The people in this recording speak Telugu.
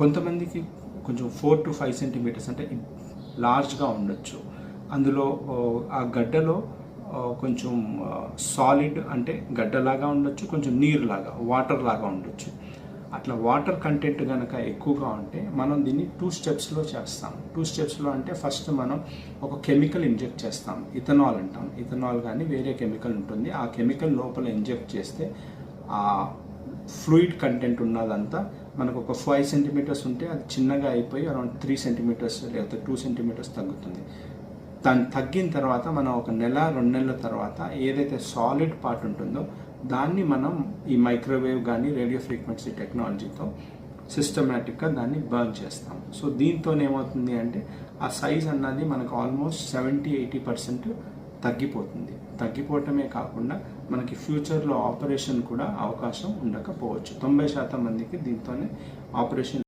కొంతమందికి కొంచెం ఫోర్ టు ఫైవ్ సెంటీమీటర్స్ అంటే లార్జ్గా ఉండొచ్చు. అందులో ఆ గడ్డలో కొంచెం సాలిడ్ అంటే గడ్డలాగా ఉండొచ్చు కొంచెం నీరులాగా వాటర్ లాగా ఉండొచ్చు. అట్లా వాటర్ కంటెంట్ కనుక ఎక్కువగా ఉంటే మనం దీన్ని టూ స్టెప్స్లో చేస్తాం. టూ స్టెప్స్లో అంటే ఫస్ట్ మనం ఒక కెమికల్ ఇంజెక్ట్ చేస్తాం. ఇథనాల్ అంటాం. ఇథనాల్ కానీ వేరే కెమికల్ ఉంటుంది. ఆ కెమికల్ లోపల ఇంజెక్ట్ చేస్తే ఆ ఫ్లూయిడ్ కంటెంట్ ఉన్నదంతా మనకు ఒక ఫైవ్ సెంటీమీటర్స్ ఉంటే అది చిన్నగా అయిపోయి అరౌండ్ త్రీ సెంటీమీటర్స్ లేకపోతే టూ సెంటీమీటర్స్ తగ్గుతుంది. దాన్ని తగ్గిన తర్వాత మనం ఒక నెల రెండు నెలల తర్వాత ఏదైతే సాలిడ్ పార్ట్ ఉంటుందో దాన్ని మనం ఈ మైక్రోవేవ్ కానీ రేడియో ఫ్రీక్వెన్సీ టెక్నాలజీతో సిస్టమేటిక్గా దాన్ని బర్న్ చేస్తాం. సో దీంతో ఏమవుతుంది అంటే ఆ సైజ్ అన్నది మనకు ఆల్మోస్ట్ సెవెంటీ ఎయిటీ పర్సెంట్ తగ్గిపోతుంది. తగ్గిపోవటమే కాకుండా మనకి ఫ్యూచర్లో ఆపరేషన్ కూడా అవకాశం ఉండకపోవచ్చు. తొంభై శాతం మందికి దీంతోనే ఆపరేషన్